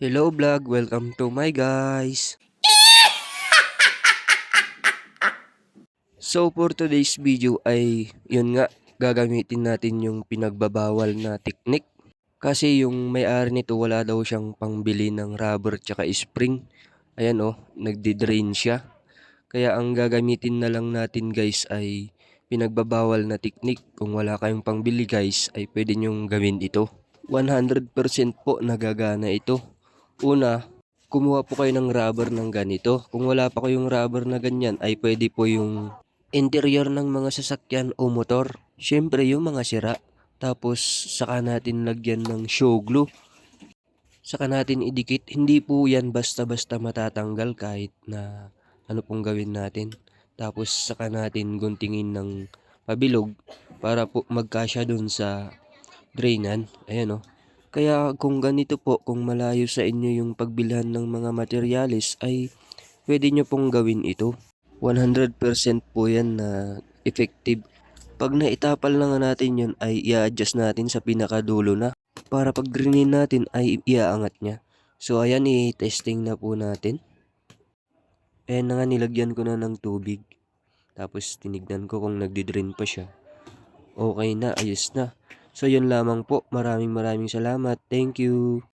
Hello vlog, welcome to my guys. So for today's video ay yun nga gagamitin natin yung pinagbabawal na technique. Kasi yung may-ari nito wala daw siyang pangbili ng rubber tsaka spring. Ayan oh, nagdi-drain siya. Kaya ang gagamitin na lang natin guys ay pinagbabawal na technique. Kung wala kayong pangbili guys ay pwede nyong gawin ito. 100% po nagagana ito. Una, kumuha po kayo ng rubber ng ganito. Kung wala pa kayong rubber na ganyan ay pwede po yung interior ng mga sasakyan o motor. Siyempre yung mga sira. Tapos saka natin lagyan ng show glue. Saka natin idikit. Hindi po yan basta-basta matatanggal kahit na ano pong gawin natin. Tapos saka natin guntingin ng pabilog para po magkasya dun sa drainan. Ayan o. Kaya kung ganito po, kung malayo sa inyo yung pagbilhan ng mga materyales ay pwede nyo pong gawin ito. 100% po yan na effective. Pag naitapal na nga natin yun ay i-adjust natin sa pinakadulo na. Para pag drainin natin ay iaangat niya. So ayan i-testing na po natin. Ayan na nga nilagyan ko na ng tubig. Tapos tinignan ko kung nagdi-drain pa siya. Okay na, ayos na. So yun lamang po. Maraming maraming salamat. Thank you.